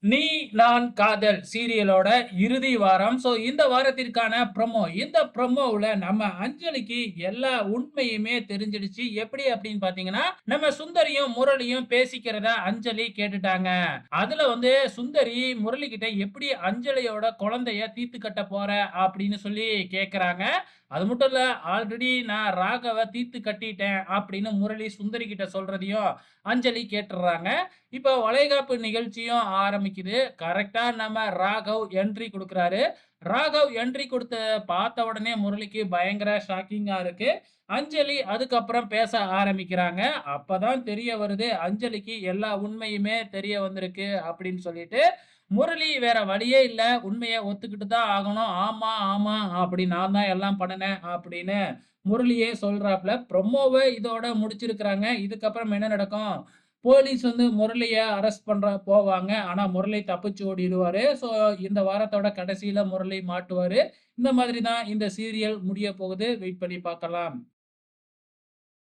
你 நான் காதல் சீரியலோட இறுதி வாரம். ஸோ இந்த வாரத்திற்கான ப்ரமோ. இந்த ப்ரமோவில் நம்ம அஞ்சலிக்கு எல்லா உண்மையுமே தெரிஞ்சிடுச்சு. எப்படி அப்படின்னு பார்த்தீங்கன்னா, நம்ம சுந்தரியும், முரளியும் பேசிக்கிறத அஞ்சலி கேட்டுட்டாங்க. அதுல வந்து சுந்தரி முரளி கிட்ட எப்படி அஞ்சலியோட குழந்தைய தீத்து கட்ட போற அப்படின்னு சொல்லி கேட்குறாங்க அது மட்டும் இல்ல, ஆல்ரெடி நான் ராகவை தீர்த்து கட்டிட்டேன் அப்படின்னு முரளி சுந்தரி கிட்ட சொல்றதையும் அஞ்சலி கேட்டுடுறாங்க இப்போ வளைகாப்பு நிகழ்ச்சியும் ஆரம்பிக்குது. கரெக்டா நம்ம ராகவ் என்ட்ரி கொடுக்குறாரு ராகவ் என்ட்ரி கொடுத்த பார்த்த உடனே முரளிக்கு பயங்கர ஷாக்கிங்கா இருக்கு. அஞ்சலி அதுக்கப்புறம் பேச ஆரம்பிக்கிறாங்க. அப்பதான் தெரிய வருது, அஞ்சலிக்கு எல்லா உண்மையுமே தெரிய வந்திருக்கு அப்படின்னு சொல்லிட்டு. முரளி வேற வழியே இல்லை உண்மையை ஒத்துக்கிட்டு தான் ஆகணும். ஆமா, ஆமா அப்படி நான் தான் எல்லாம் பண்ணினேன் அப்படின்னு முரளியே சொல்றாப்ல. ப்ரொமோவை இதோட முடிச்சிருக்கிறாங்க. இதுக்கப்புறம் என்ன நடக்கும்? போலீஸ் வந்து முரளியை அரெஸ்ட் பண்ணுற போவாங்க. ஆனால் முரளி தப்பிச்சு ஓடிடுவார் ஸோ இந்த வாரத்தோட கடைசியில் முரளி மாட்டுவார் இந்த மாதிரி தான் இந்த சீரியல் முடியப் போகுது. வெயிட் பண்ணி பார்க்கலாம்.